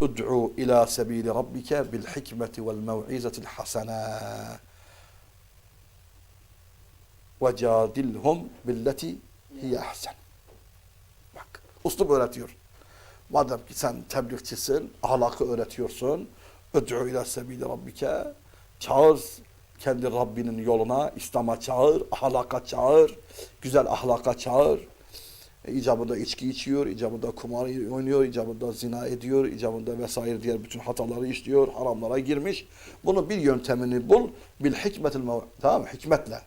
Ud'u ila sebili rabbike bil hikmeti vel mev'izetil hasene. Ve cadilhum billeti hiye ahsen. Bak, uslub öğretiyor. Madem ki sen tebliğçisin, ahlakı öğretiyorsun. Ud'u ila sebili rabbike. Çağır kendi Rabbinin yoluna, İslam'a çağır, ahlaka çağır, güzel ahlaka çağır. E, icabında içki içiyor, icabında kumar oynuyor, icabında zina ediyor, icabında vesaire diğer bütün hataları işliyor, haramlara girmiş. Bunu bir yöntemini bul, bil hikmetil tamam mı? Hikmetle.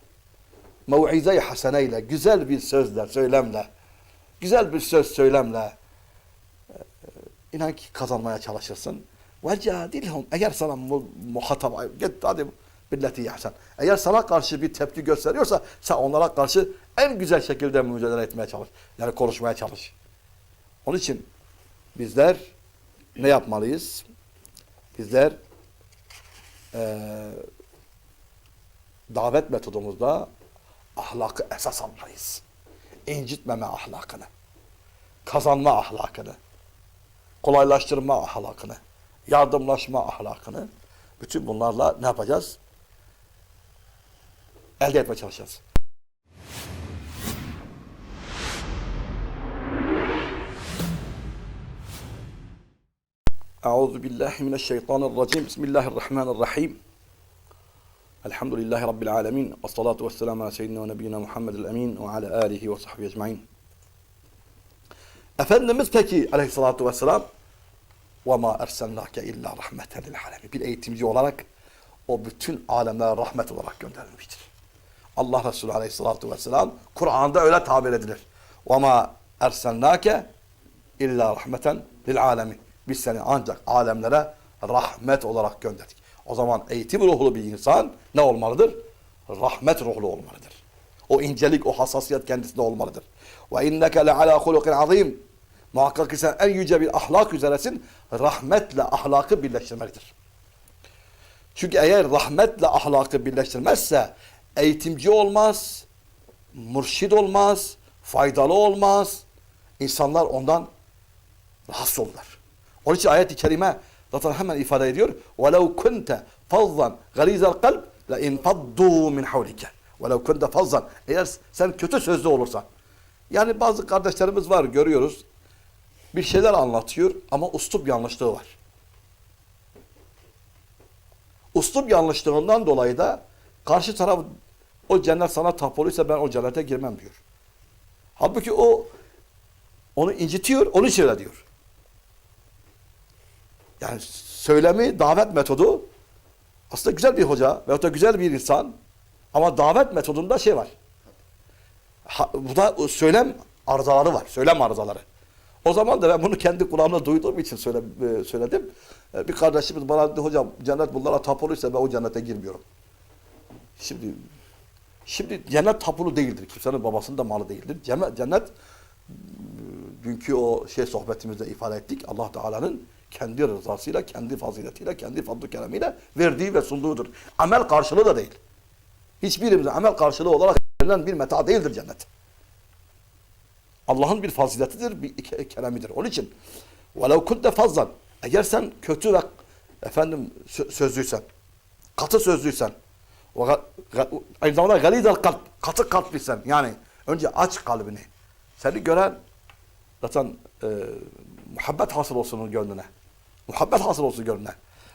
Mev'ize-i haseneyle, güzel bir sözle, söylemle, güzel bir söz söylemle e, inan ki kazanmaya çalışırsın. Ve cadilhum eğer sana mu, muhatap hadi billeti yahsen. Eğer sana karşı bir tepki gösteriyorsa sen onlara karşı en güzel şekilde mücadele etmeye çalış. Yani konuşmaya çalış. Onun için bizler ne yapmalıyız? Bizler eee davet metodumuzda ahlakı esas almalıyız. İncitmeme ahlakını, kazanma ahlakını, kolaylaştırma ahlakını, yardımlaşma ahlakını, bütün bunlarla ne yapacağız? elde etmeye çalışacağız. Euzu billahi mineşşeytanirracim. Bismillahirrahmanirrahim. Elhamdülillahi rabbil alamin. Ves salatu vesselamü ala seyyidina ve nebiyina Muhammedil emin ve ala alihi ve sahbihi ecmaîn. Efendimiz peki aleyhissalatu vesselam ve ma erselnake illa rahmeten lil alemin. Bir eğitimci olarak o bütün alemlere rahmet olarak gönderilmiştir. Allah Resulü aleyhissalatu vesselam Kur'an'da öyle tabir edilir. وَمَا اَرْسَلْنَاكَ illa rahmeten lil alemin. Biz seni ancak alemlere rahmet olarak gönderdik. O zaman eğitim ruhlu bir insan ne olmalıdır? Rahmet ruhlu olmalıdır. O incelik, o hassasiyet kendisinde olmalıdır. Ve inneke le ala hulukin azim. Muhakkak ki sen en yüce bir ahlak üzeresin. Rahmetle ahlakı birleştirmelidir. Çünkü eğer rahmetle ahlakı birleştirmezse eğitimci olmaz, mürşid olmaz, faydalı olmaz. İnsanlar ondan rahatsız olurlar. Onun için ayet-i kerime zaten hemen ifade ediyor. وَلَوْ كُنْتَ فَضًّا غَلِيزَ الْقَلْبِ لَاِنْفَضُّوا مِنْ حَوْلِكَ وَلَوْ كُنْتَ فَضًّا Eğer sen kötü sözlü olursan. Yani bazı kardeşlerimiz var görüyoruz. Bir şeyler anlatıyor ama ustup yanlışlığı var. Ustup yanlışlığından dolayı da karşı taraf o cennet sana tapoluysa ben o cennete girmem diyor. Halbuki o onu incitiyor, onu için öyle diyor. Yani söylemi, davet metodu aslında güzel bir hoca veyahut da güzel bir insan ama davet metodunda şey var. Ha, bu da söylem arızaları var. Söylem arızaları. O zaman da ben bunu kendi kulağımla duyduğum için söyle, e, söyledim. E, Bir kardeşimiz bana dedi hocam cennet bunlara tapuluysa ben o cennete girmiyorum. Şimdi şimdi cennet tapulu değildir. Kimsenin babasının da malı değildir. Cennet, cennet dünkü o şey sohbetimizde ifade ettik. Allah Teala'nın kendi rızasıyla, kendi faziletiyle, kendi fadl-ı keremiyle verdiği ve sunduğudur. Amel karşılığı da değil. Hiçbirimize amel karşılığı olarak verilen bir meta değildir cennet. Allah'ın bir faziletidir, bir ke- keremidir. Onun için وَلَوْ كُنْتَ فَضًّا Eğer sen kötü ve efendim sö- sözlüysen, katı sözlüysen, o ga- ga- aynı zamanda galizel kalp, katı kalpliysen, yani önce aç kalbini. Seni gören zaten e, muhabbet hasıl olsun gönlüne. Muhabbet hasıl olsun gönlüne.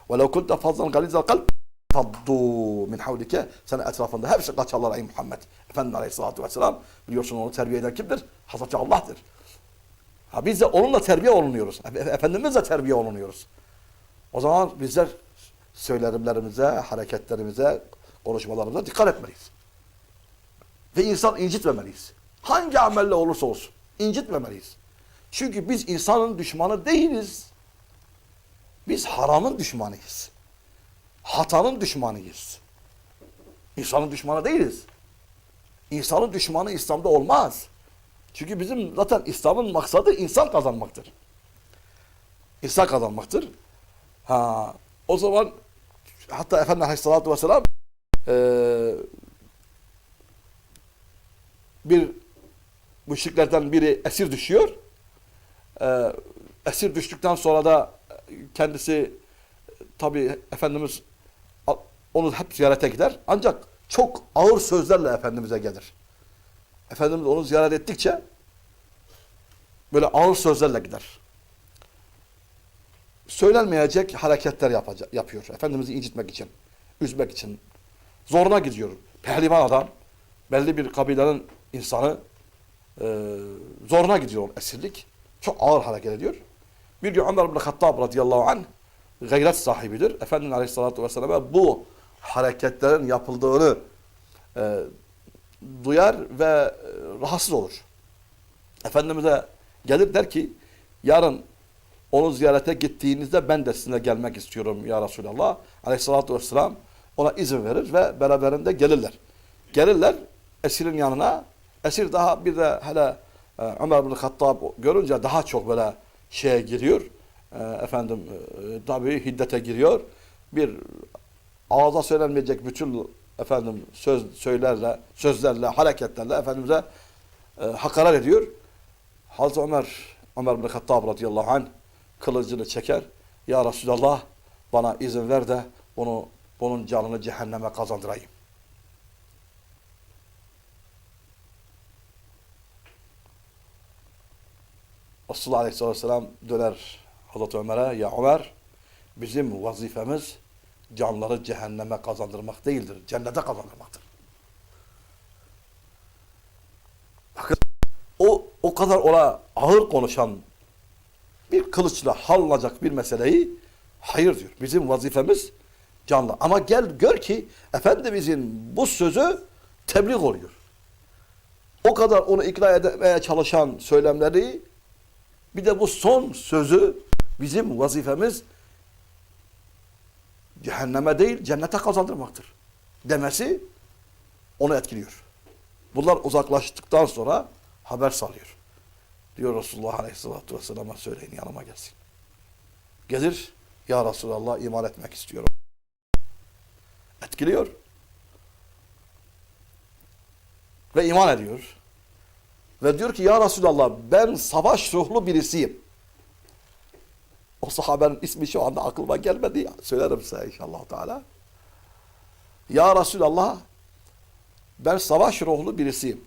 وَلَوْ كُنْتَ فَضًّا غَلِيظَ الْقَلْبِ فَضُّوا min havlike Senin etrafında hepsi kaçarlar ey Muhammed. Efendimiz Aleyhisselatü Vesselam biliyorsun onu terbiye eden kimdir? Hazreti Allah'tır. Ha biz de onunla terbiye olunuyoruz. Efe- Efendimizle terbiye olunuyoruz. O zaman bizler söylerimlerimize, hareketlerimize, konuşmalarımıza dikkat etmeliyiz. Ve insan incitmemeliyiz. Hangi amelle olursa olsun incitmemeliyiz. Çünkü biz insanın düşmanı değiliz. Biz haramın düşmanıyız. Hatanın düşmanıyız. İnsanın düşmanı değiliz. İnsanın düşmanı İslam'da olmaz. Çünkü bizim zaten İslam'ın maksadı insan kazanmaktır. İnsan kazanmaktır. Ha, o zaman hatta Efendimiz Aleyhisselatü Vesselam eee bir müşriklerden biri esir düşüyor. Ee, esir düştükten sonra da kendisi tabi Efendimiz onu hep ziyarete gider. Ancak çok ağır sözlerle Efendimiz'e gelir. Efendimiz onu ziyaret ettikçe böyle ağır sözlerle gider. Söylenmeyecek hareketler yapacak, yapıyor. Efendimiz'i incitmek için, üzmek için. Zoruna gidiyor. Pehlivan adam, belli bir kabilenin insanı e, zoruna gidiyor esirlik. Çok ağır hareket ediyor. Bir gün Ömer bin Hattab radıyallahu anh gayret sahibidir. Efendimiz aleyhissalatü vesselam'a bu hareketlerin yapıldığını e, duyar ve e, rahatsız olur. Efendimiz'e gelir der ki yarın onu ziyarete gittiğinizde ben de sizinle gelmek istiyorum ya Resulallah. Aleyhissalatü vesselam ona izin verir ve beraberinde gelirler. Gelirler esirin yanına. Esir daha bir de hele e, Ömer bin Hattab görünce daha çok böyle şeye giriyor. E, efendim e, hiddete giriyor. Bir ağza söylenmeyecek bütün efendim söz söylerle, sözlerle, hareketlerle efendimize e, hakaret ediyor. Hazreti Ömer Ömer bin Hattab radıyallahu anh kılıcını çeker. Ya Resulallah bana izin ver de bunu bunun canını cehenneme kazandırayım. Resulullah Aleyhisselatü Vesselam döner Hazreti Ömer'e ya Ömer bizim vazifemiz canları cehenneme kazandırmak değildir. Cennete kazandırmaktır. Bakın o, o kadar ona ağır konuşan bir kılıçla hallolacak bir meseleyi hayır diyor. Bizim vazifemiz canlı. Ama gel gör ki Efendimizin bu sözü tebliğ oluyor. O kadar onu ikna etmeye çalışan söylemleri bir de bu son sözü bizim vazifemiz cehenneme değil cennete kazandırmaktır demesi onu etkiliyor. Bunlar uzaklaştıktan sonra haber salıyor. Diyor Resulullah Aleyhisselatü Vesselam'a söyleyin yanıma gelsin. Gelir, Ya Resulallah iman etmek istiyorum. Etkiliyor. Ve iman ediyor. Ve diyor ki Ya Resulallah ben savaş ruhlu birisiyim. O sahabenin ismi şu anda aklıma gelmedi. Söylerim size inşallah Teala. Ya Resulallah ben savaş ruhlu birisiyim.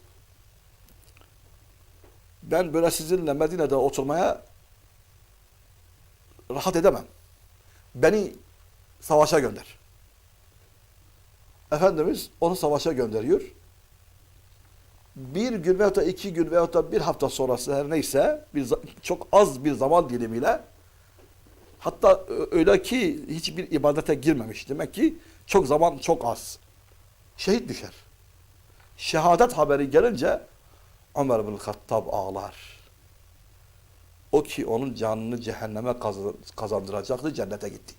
Ben böyle sizinle Medine'de oturmaya rahat edemem. Beni savaşa gönder. Efendimiz onu savaşa gönderiyor. Bir gün veyahut da iki gün veyahut da bir hafta sonrası her neyse bir, çok az bir zaman dilimiyle hatta öyle ki hiçbir ibadete girmemiş. Demek ki çok zaman çok az. Şehit düşer. Şehadet haberi gelince Ömer bin Hattab ağlar. O ki onun canını cehenneme kazandıracaktı, cennete gitti.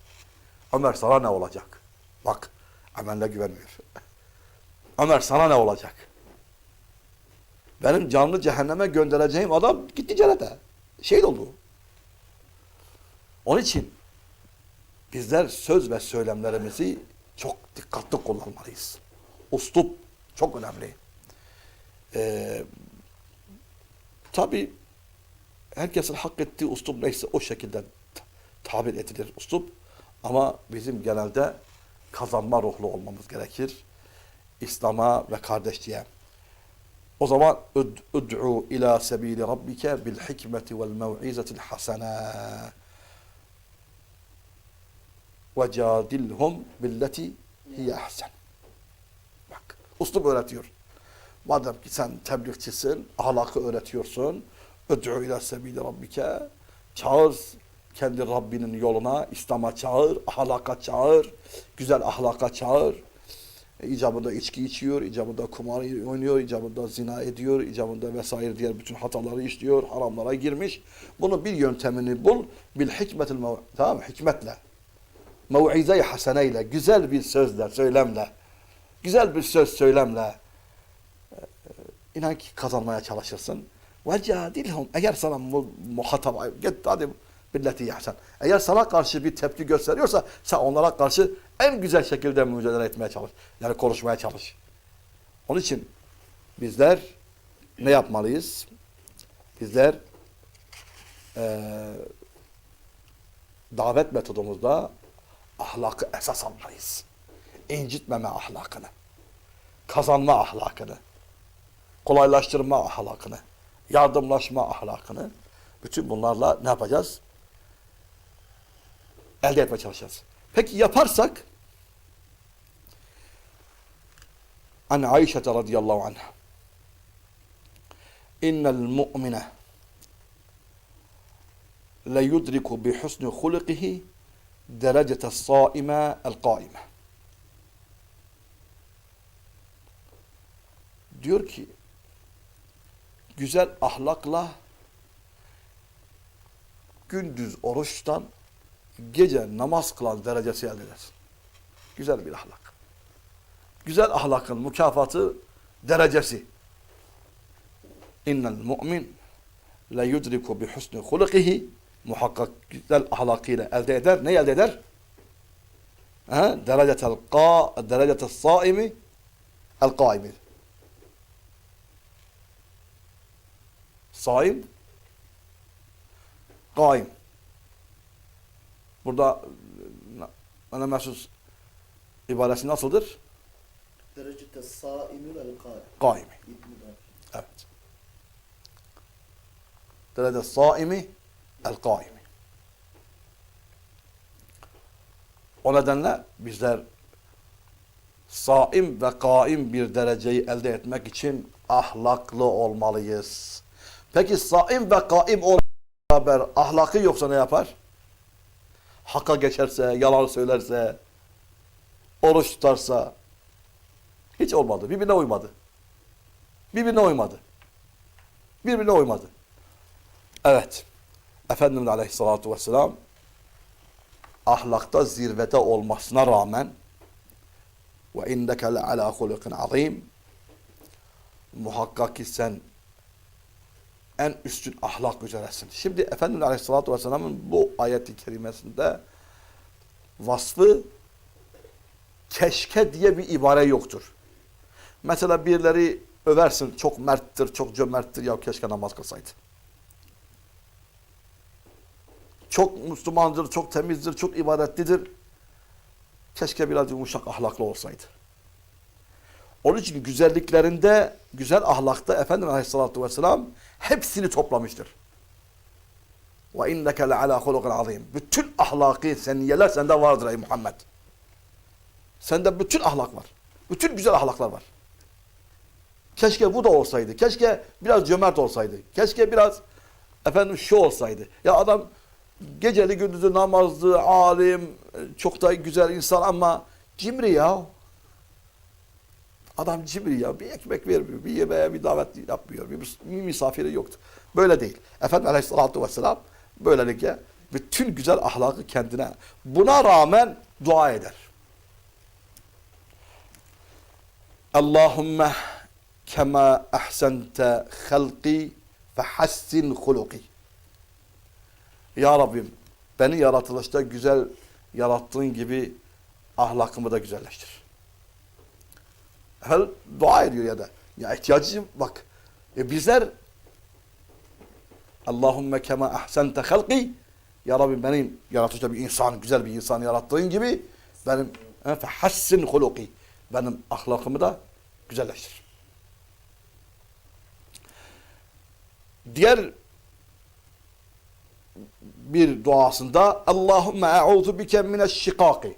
Ömer sana ne olacak? Bak, ameline güvenmiyor. Ömer sana ne olacak? Benim canını cehenneme göndereceğim adam gitti cennete. Şehit oldu. Onun için bizler söz ve söylemlerimizi çok dikkatli kullanmalıyız. Uslup çok önemli. Ee, Tabi herkesin hak ettiği uslup neyse o şekilde tabir edilir uslup. Ama bizim genelde kazanma ruhlu olmamız gerekir. İslam'a ve kardeşliğe. O zaman ud- ud'u ila sebili rabbike bil hikmeti vel mev'izetil hasene ve cadilhum billeti hiye ahsen. Bak, uslup öğretiyor. Madem ki sen tebliğçisin, ahlakı öğretiyorsun. Öd'ü ila sebili rabbike. Çağır kendi Rabbinin yoluna, İslam'a çağır, ahlaka çağır, güzel ahlaka çağır. E, icabında içki içiyor, icabında kumar oynuyor, icabında zina ediyor, icabında vesaire diğer bütün hataları işliyor, haramlara girmiş. Bunu bir yöntemini bul, bil hikmetil tamam? Hikmetle. Mev'ize-i haseneyle, güzel bir sözle, söylemle, güzel bir söz söylemle, İnan ki kazanmaya çalışırsın. Ve cadilhum eğer sana mu, muhatap hadi billeti yahsen. Eğer sana karşı bir tepki gösteriyorsa sen onlara karşı en güzel şekilde mücadele etmeye çalış. Yani konuşmaya çalış. Onun için bizler ne yapmalıyız? Bizler eee davet metodumuzda ahlakı esas almalıyız. İncitmeme ahlakını, kazanma ahlakını, kolaylaştırma ahlakını, yardımlaşma ahlakını, bütün bunlarla ne yapacağız? Elde etmeye çalışacağız. Peki yaparsak, An Ayşe radıyallahu anha, İnnel mu'mine la yudriku bi husni hulukihi derecete saime el kaime. Diyor ki güzel ahlakla gündüz oruçtan gece namaz kılan derecesi elde edersin. Güzel bir ahlak. Güzel ahlakın mükafatı derecesi. İnnel mu'min la yudriku bi husni hulukihi muhakkak güzel ahlakıyla elde eder. Ne elde eder? Ha? Derecetel qa derecetel saimi el kaimi. Saim kaim. Burada bana mahsus ibaresi nasıldır? Derecete saimül el. İbn-i Evet. Derece saimi el kaimi. O nedenle bizler saim ve kaim bir dereceyi elde etmek için ahlaklı olmalıyız. Peki saim ve kaim olan beraber ahlakı yoksa ne yapar? Hakka geçerse, yalan söylerse, oruç tutarsa hiç olmadı. Birbirine uymadı. Birbirine uymadı. Birbirine uymadı. Evet. Efendimiz Aleyhisselatü Vesselam ahlakta zirvete olmasına rağmen ve inneke le ala hulukin azim muhakkak ki sen en üstün ahlak üzeresin. Şimdi Efendimiz Aleyhisselatü Vesselam'ın bu ayeti kerimesinde vasfı keşke diye bir ibare yoktur. Mesela birileri översin, çok merttir, çok cömerttir, ya keşke namaz kılsaydı. Çok Müslümandır, çok temizdir, çok ibadetlidir. Keşke biraz yumuşak ahlaklı olsaydı. Onun için güzelliklerinde, güzel ahlakta Efendimiz Aleyhisselatü Vesselam hepsini toplamıştır. Ve inneke le ala hulukin azim. Bütün ahlaki seniyeler sende vardır ey Muhammed. Sende bütün ahlak var. Bütün güzel ahlaklar var. Keşke bu da olsaydı. Keşke biraz cömert olsaydı. Keşke biraz efendim şu olsaydı. Ya adam geceli gündüzü namazlı, alim, çok da güzel insan ama cimri ya. Adam cimri ya. Bir ekmek vermiyor. Bir yemeğe bir davet yapmıyor. Bir, bir misafiri yoktu. Böyle değil. Efendimiz Aleyhisselatü Vesselam böylelikle bütün güzel ahlakı kendine buna rağmen dua eder. Allahümme kema ahsente halqi fehassin huluki. Ya Rabbim beni yaratılışta güzel yarattığın gibi ahlakımı da güzelleştir. Her dua ediyor ya da. Ya ihtiyacım bak. E bizler Allahümme kema ahsente halqi Ya Rabbi benim yaratışta bir insan, güzel bir insan yarattığın gibi benim fehassin huluki. Benim ahlakımı da güzelleştir. Diğer bir duasında Allahümme e'udhu bike mineşşikâki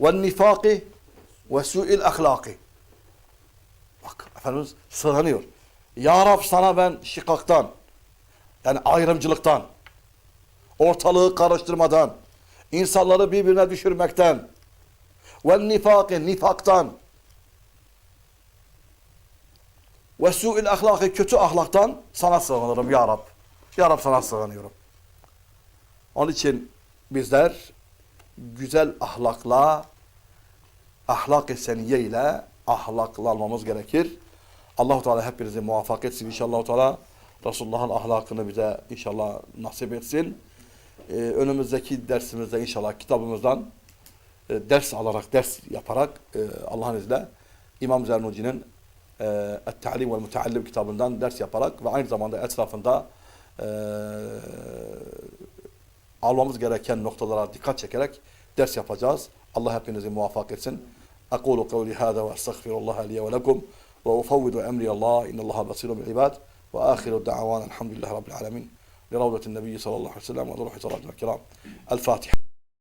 ve nifâki ve su'il ahlâki. Bak Efendimiz sığınıyor. Ya Rab sana ben şikaktan yani ayrımcılıktan ortalığı karıştırmadan insanları birbirine düşürmekten ve nifâki nifaktan ve su'il ahlaki kötü ahlaktan sana sığınırım ya Rab. Ya Rab sana sığınıyorum. Onun için bizler güzel ahlakla, ahlak-ı seniye ile ahlaklanmamız gerekir. allah Teala hepinizi muvaffak etsin inşallah Teala. Resulullah'ın ahlakını bize inşallah nasip etsin. Ee, önümüzdeki dersimizde inşallah kitabımızdan e, ders alarak, ders yaparak e, Allah'ın izniyle İmam Zernuci'nin e, Et-Ta'lim ve Müteallim kitabından ders yaparak ve aynı zamanda etrafında e, almamız gereken noktalara dikkat çekerek ders yapacağız. Allah hepinizi muvaffak etsin. أقول قولي هذا وأستغفر الله لي ولكم وأفوض أمري الله إن الله بصير بالعباد وآخر الدعوان الحمد لله رب العالمين. لروضة النبي صلى الله عليه وسلم وروح صلاة الكرام. الفاتحة.